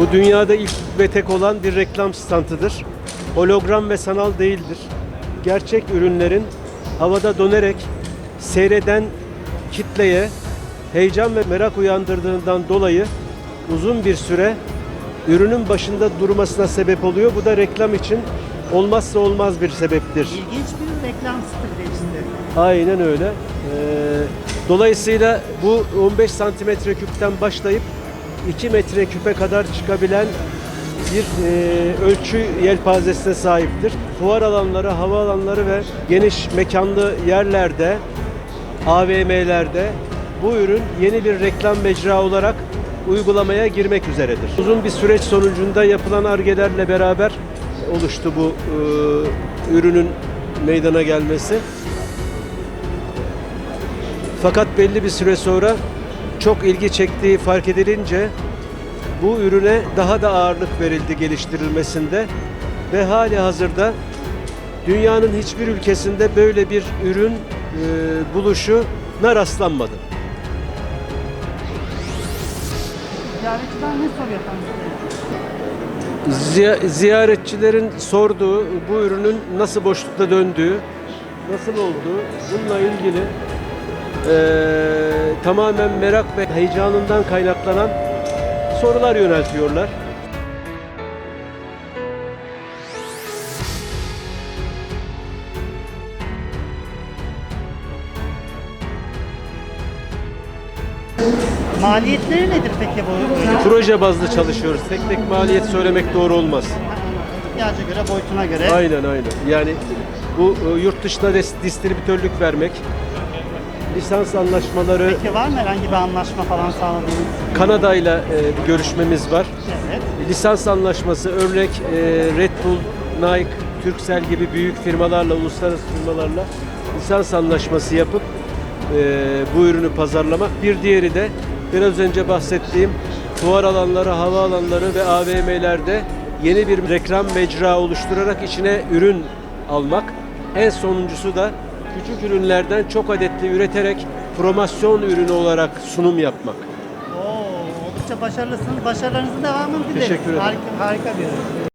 Bu dünyada ilk ve tek olan bir reklam standıdır. Hologram ve sanal değildir. Gerçek ürünlerin havada dönerek seyreden kitleye heyecan ve merak uyandırdığından dolayı uzun bir süre ürünün başında durmasına sebep oluyor. Bu da reklam için olmazsa olmaz bir sebeptir. İlginç bir reklam stratejisi. Aynen öyle. Ee, dolayısıyla bu 15 santimetre küpten başlayıp 2 metre küpe kadar çıkabilen bir e, ölçü yelpazesine sahiptir. Fuar alanları, hava alanları ve geniş mekanlı yerlerde, AVM'lerde bu ürün yeni bir reklam mecra olarak uygulamaya girmek üzeredir. Uzun bir süreç sonucunda yapılan argelerle beraber oluştu bu e, ürünün meydana gelmesi. Fakat belli bir süre sonra çok ilgi çektiği fark edilince bu ürüne daha da ağırlık verildi geliştirilmesinde ve hali hazırda dünyanın hiçbir ülkesinde böyle bir ürün e, buluşuna rastlanmadı. Ziyaretçiler ne soruyor efendim? Ziya- ziyaretçilerin sorduğu bu ürünün nasıl boşlukta döndüğü, nasıl olduğu bununla ilgili tamamen merak ve heyecanından kaynaklanan sorular yöneltiyorlar. Maliyetleri nedir peki bu? Proje bazlı çalışıyoruz. Tek tek maliyet söylemek doğru olmaz. İhtiyaca göre, boyutuna göre. Aynen aynen. Yani bu e, yurt dışına distribütörlük vermek, lisans anlaşmaları Peki var mı herhangi bir anlaşma falan sağladığınız? Kanada ile bir görüşmemiz var. Evet. Lisans anlaşması örnek e, Red Bull, Nike, Turkcell gibi büyük firmalarla, uluslararası firmalarla lisans anlaşması yapıp e, bu ürünü pazarlamak. Bir diğeri de biraz önce bahsettiğim fuar alanları, hava alanları ve AVM'lerde yeni bir reklam mecra oluşturarak içine ürün almak. En sonuncusu da küçük ürünlerden çok adetli üreterek promosyon ürünü olarak sunum yapmak. Oo, oldukça başarılısınız. Başarılarınızın devamını dileriz. Teşekkür ederim. Harika, harika bir ürün.